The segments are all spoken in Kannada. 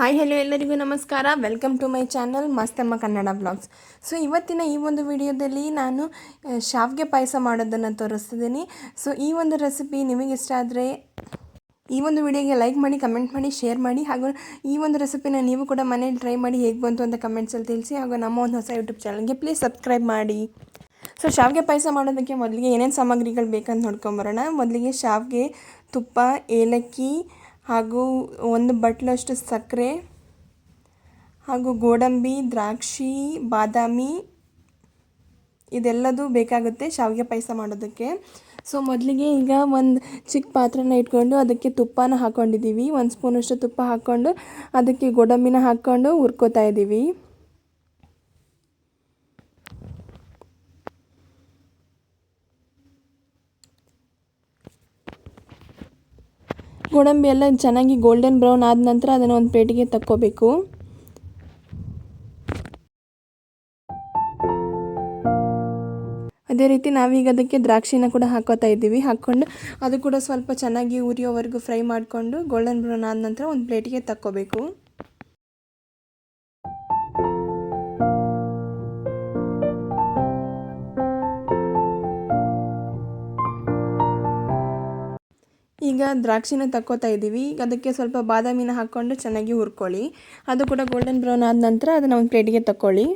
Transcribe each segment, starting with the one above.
ಹಾಯ್ ಹೆಲೋ ಎಲ್ಲರಿಗೂ ನಮಸ್ಕಾರ. Welcome to my channel Mastamma Kannada blogs so ಇವತ್ತಿನ ಈ ಒಂದು ವಿಡಿಯೋದಲ್ಲಿ ನಾನು ಶಾವ್ಗೆ ಪಾಯಸ ಮಾಡೋದನ್ನು ತೋರಿಸ್ತಿದ್ದೀನಿ. ಸೊ ಈ ಒಂದು ರೆಸಿಪಿ ನಿಮಗೆ ಇಷ್ಟ ಆದರೆ ಈ ಒಂದು ವಿಡಿಯೋಗೆ ಲೈಕ್ ಮಾಡಿ ಕಮೆಂಟ್ ಮಾಡಿ ಶೇರ್ ಮಾಡಿ, ಹಾಗೂ ಈ ಒಂದು ರೆಸಿಪಿನ ನೀವು ಕೂಡ ಮನೇಲಿ ಟ್ರೈ ಮಾಡಿ ಹೇಗೆ ಬಂತು ಅಂತ ಕಮೆಂಟ್ಸಲ್ಲಿ ತಿಳಿಸಿ, ಹಾಗೂ ನಮ್ಮ ಒಂದು ಹೊಸ ಯೂಟ್ಯೂಬ್ ಚಾನಲ್ಗೆ ಪ್ಲೀಸ್ ಸಬ್ಸ್ಕ್ರೈಬ್ ಮಾಡಿ. ಸೊ ಶಾವಿಗೆ ಪಾಯಸ ಮಾಡೋದಕ್ಕೆ ಮೊದಲಿಗೆ ಏನೇನು ಸಾಮಗ್ರಿಗಳು ಬೇಕಂತ ನೋಡ್ಕೊಂಬರೋಣ. ಮೊದಲಿಗೆ ಶಾವಿಗೆ ತುಪ್ಪ, ಏಲಕ್ಕಿ ಹಾಗೂ ಒಂದು ಬಟ್ಲಷ್ಟು ಸಕ್ಕರೆ ಹಾಗೂ ಗೋಡಂಬಿ, ದ್ರಾಕ್ಷಿ, ಬಾದಾಮಿ ಇದೆಲ್ಲದೂ ಬೇಕಾಗುತ್ತೆ ಶಾವಿಗೆ ಪಾಯಸ ಮಾಡೋದಕ್ಕೆ. ಸೊ ಮೊದಲಿಗೆ ಈಗ ಒಂದು ಚಿಕ್ಕ ಪಾತ್ರೆನ ಇಟ್ಕೊಂಡು ಅದಕ್ಕೆ ತುಪ್ಪನ ಹಾಕ್ಕೊಂಡಿದ್ದೀವಿ ಒಂದು ಸ್ಪೂನಷ್ಟು ತುಪ್ಪ ಹಾಕ್ಕೊಂಡು ಅದಕ್ಕೆ ಗೋಡಂಬಿನ ಹಾಕ್ಕೊಂಡು ಹುರ್ಕೋತಾ ಇದ್ದೀವಿ ಗೋಡಂಬಿ ಎಲ್ಲ ಚೆನ್ನಾಗಿ ಗೋಲ್ಡನ್ ಬ್ರೌನ್ ಆದ ನಂತರ ಅದನ್ನು ಒಂದು ಪ್ಲೇಟಿಗೆ ತಕ್ಕೋಬೇಕು. ಅದೇ ರೀತಿ ನಾವೀಗ ಅದಕ್ಕೆ ದ್ರಾಕ್ಷಿನ ಕೂಡ ಹಾಕೋತಾ ಇದ್ದೀವಿ. ಹಾಕ್ಕೊಂಡು ಅದು ಕೂಡ ಸ್ವಲ್ಪ ಚೆನ್ನಾಗಿ ಉರಿಯೋವರೆಗೂ ಫ್ರೈ ಮಾಡಿಕೊಂಡು ಗೋಲ್ಡನ್ ಬ್ರೌನ್ ಆದ ನಂತರ ಒಂದು ಪ್ಲೇಟಿಗೆ ತಕ್ಕೋಬೇಕು. ಈಗ ದ್ರಾಕ್ಷಿನ ತಕ್ಕೋತಾ ಇದ್ದೀವಿ. ಈಗ ಅದಕ್ಕೆ ಸ್ವಲ್ಪ ಬಾದಾಮಿನ ಹಾಕ್ಕೊಂಡು ಚೆನ್ನಾಗಿ ಹುರ್ಕೊಳ್ಳಿ. ಅದು ಕೂಡ ಗೋಲ್ಡನ್ ಬ್ರೌನ್ ಆದ ನಂತರ ಅದನ್ನು ಒಂದು ಪ್ಲೇಟಿಗೆ ತಕ್ಕೊಳ್ಳಿ.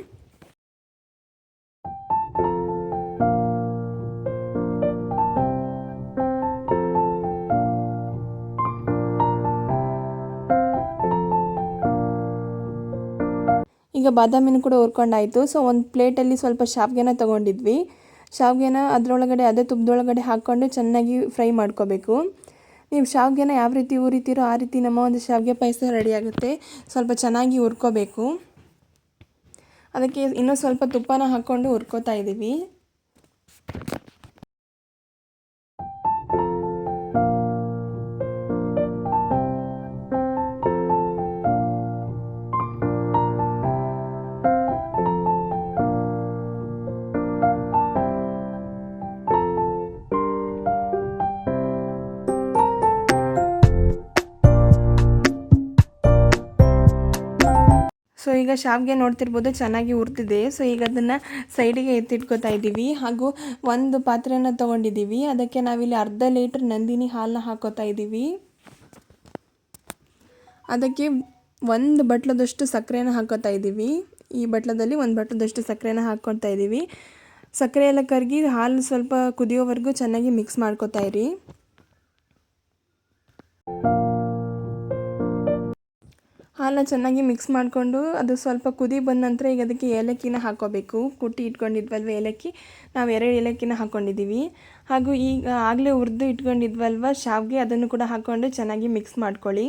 ಈಗ ಬಾದಾಮಿನ ಕೂಡ ಹುರ್ಕೊಂಡಾಯಿತು. ಸೊ ಒಂದು ಪ್ಲೇಟಲ್ಲಿ ಸ್ವಲ್ಪ ಶಾವ್ಗೆನ ತೊಗೊಂಡಿದ್ವಿ. ಶಾವ್ಗೆನ ಅದರೊಳಗಡೆ, ಅದೇ ತುಪ್ಪದೊಳಗಡೆ ಹಾಕ್ಕೊಂಡು ಚೆನ್ನಾಗಿ ಫ್ರೈ ಮಾಡ್ಕೋಬೇಕು. ನೀವು ಶಾವಿಗೆನ ಯಾವ ರೀತಿ ಉರಿತೀರೋ ಆ ರೀತಿ ನಮ್ಮ ಒಂದು ಶಾವಿಗೆ ಪಾಯಸ ರೆಡಿ ಆಗುತ್ತೆ. ಸ್ವಲ್ಪ ಚೆನ್ನಾಗಿ ಹುರ್ಕೋಬೇಕು. ಅದಕ್ಕೆ ಇನ್ನೂ ಸ್ವಲ್ಪ ತುಪ್ಪನ ಹಾಕ್ಕೊಂಡು ಹುರ್ಕೋತಾ ಇದ್ದೀವಿ. ಸೊ ಈಗ ಶಾವಿಗೆ ನೋಡ್ತಿರ್ಬೋದು, ಚೆನ್ನಾಗಿ ಉರ್ತಿದೆ ಸೊ ಈಗ ಅದನ್ನು ಸೈಡಿಗೆ ಎತ್ತಿಟ್ಕೋತಾ ಇದ್ದೀವಿ ಹಾಗೂ ಒಂದು ಪಾತ್ರೆನ ತೊಗೊಂಡಿದ್ದೀವಿ ಅದಕ್ಕೆ ನಾವಿಲ್ಲಿ ಅರ್ಧ ಲೀಟ್ರ್ ನಂದಿನಿ ಹಾಲನ್ನ ಹಾಕೋತಾ ಇದ್ದೀವಿ ಅದಕ್ಕೆ ಒಂದು ಬಟ್ಲದಷ್ಟು ಸಕ್ಕರೆನ ಹಾಕೋತಾ ಇದ್ದೀವಿ ಈ ಬಟ್ಲದಲ್ಲಿ ಒಂದು ಬಟ್ಲದಷ್ಟು ಸಕ್ಕರೆನ ಹಾಕ್ಕೊತಾ ಇದ್ದೀವಿ ಸಕ್ಕರೆ ಎಲ್ಲ ಕರಗಿ ಹಾಲು ಸ್ವಲ್ಪ ಕುದಿಯೋವರೆಗೂ ಚೆನ್ನಾಗಿ ಮಿಕ್ಸ್ ಮಾಡ್ಕೋತಾ ಇರಿ. ಹಾಲನ್ನ ಚೆನ್ನಾಗಿ ಮಿಕ್ಸ್ ಮಾಡಿಕೊಂಡು ಅದು ಸ್ವಲ್ಪ ಕುದಿ ಬಂದ ನಂತರ ಈಗ ಅದಕ್ಕೆ ಏಲಕ್ಕಿನ ಹಾಕೋಬೇಕು. ಕುಟ್ಟಿ ಇಟ್ಕೊಂಡಿದ್ವಲ್ವ ಏಲಕ್ಕಿ? ನಾವು ಎರಡು ಏಲಕ್ಕಿನ ಹಾಕ್ಕೊಂಡಿದ್ದೀವಿ ಹಾಗೂ ಈಗ ಆಗಲೇ ಹುರಿದು ಇಟ್ಕೊಂಡಿದ್ವಲ್ವ ಶಾವಿಗೆ, ಅದನ್ನು ಕೂಡ ಹಾಕ್ಕೊಂಡು ಚೆನ್ನಾಗಿ ಮಿಕ್ಸ್ ಮಾಡ್ಕೊಳ್ಳಿ.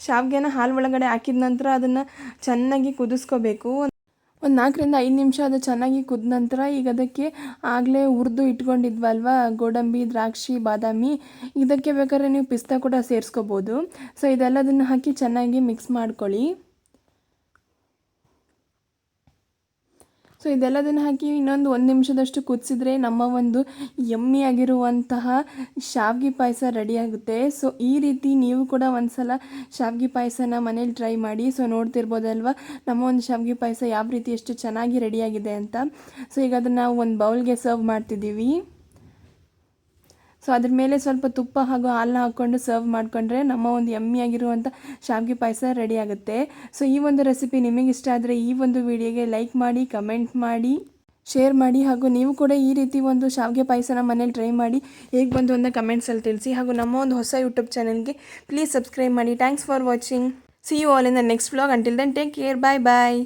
ಶಾವಿಗೆನ ಹಾಲು ಒಳಗಡೆ ಹಾಕಿದ ನಂತರ ಅದನ್ನು ಚೆನ್ನಾಗಿ ಕುದಿಸ್ಕೋಬೇಕು. ಒಂದು ನಾಲ್ಕರಿಂದ ಐದು ನಿಮಿಷ ಅದು ಚೆನ್ನಾಗಿ ಕುದ ನಂತರ ಈಗ ಅದಕ್ಕೆ ಆಗಲೇ ಹುರಿದು ಇಟ್ಕೊಂಡಿದ್ವಲ್ವ? ಗೋಡಂಬಿ, ದ್ರಾಕ್ಷಿ, ಬಾದಾಮಿ. ಇದಕ್ಕೆ ಬೇಕಾದ್ರೆ ನೀವು ಪಿಸ್ತಾ ಕೂಡ ಸೇರಿಸ್ಕೋಬೋದು. ಸೊ ಇದೆಲ್ಲದನ್ನು ಹಾಕಿ ಚೆನ್ನಾಗಿ ಮಿಕ್ಸ್ ಮಾಡ್ಕೊಳ್ಳಿ. ಸೊ ಇದೆಲ್ಲದನ್ನು ಹಾಕಿ ಇನ್ನೊಂದು ಒಂದು ನಿಮಿಷದಷ್ಟು ಕುದಿಸಿದ್ರೆ ನಮ್ಮ ಒಂದು ಯಮ್ಮಿ ಆಗಿರುವಂತಹ ಶಾವ್ಗಿ ಪಾಯಸ ರೆಡಿಯಾಗುತ್ತೆ ಸೊ ಈ ರೀತಿ ನೀವು ಕೂಡ ಒಂದು ಸಲ ಶಾವಿಗೆ ಪಾಯಸನ ಮನೇಲಿ ಟ್ರೈ ಮಾಡಿ. ಸೊ ನೋಡ್ತಿರ್ಬೋದಲ್ವ? ನಮ್ಮ ಒಂದು ಶಾವ್ಗೆ ಪಾಯಸ ಯಾವ ರೀತಿ ಎಷ್ಟು ಚೆನ್ನಾಗಿ ರೆಡಿಯಾಗಿದೆ ಅಂತ. ಸೊ ಈಗ ಅದನ್ನು ನಾವು ಒಂದು ಬೌಲ್ಗೆ ಸರ್ವ್ ಮಾಡ್ತಿದ್ದೀವಿ. ಸೊ ಅದ್ರ ಮೇಲೆ ಸ್ವಲ್ಪ ತುಪ್ಪ ಹಾಗೂ ಹಾಲನ್ನ ಹಾಕ್ಕೊಂಡು ಸರ್ವ್ ಮಾಡಿಕೊಂಡ್ರೆ ನಮ್ಮ ಒಂದು ಯಮ್ಮಿಯಾಗಿರುವಂಥ ಶಾವಿಗೆ ಪಾಯಸ ರೆಡಿ ಆಗುತ್ತೆ. ಸೊ ಈ ಒಂದು ರೆಸಿಪಿ ನಿಮಗೆ ಇಷ್ಟ ಆದರೆ ಈ ಒಂದು ವಿಡಿಯೋಗೆ ಲೈಕ್ ಮಾಡಿ ಕಮೆಂಟ್ ಮಾಡಿ ಶೇರ್ ಮಾಡಿ ಹಾಗೂ ನೀವು ಕೂಡ ಈ ರೀತಿ ಒಂದು ಶಾವಿಗೆ ಪಾಯಸನ ಮನೇಲಿ ಟ್ರೈ ಮಾಡಿ ಹೇಗೆ ಬಂದು ಅಂತ ಕಮೆಂಟ್ಸಲ್ಲಿ ತಿಳಿಸಿ ಹಾಗೂ ನಮ್ಮ ಒಂದು ಹೊಸ ಯೂಟ್ಯೂಬ್ ಚಾನಲ್ಗೆ ಪ್ಲೀಸ್ ಸಬ್ಸ್ಕ್ರೈಬ್ ಮಾಡಿ. Thanks for watching see you all in the next vlog until then take care bye bye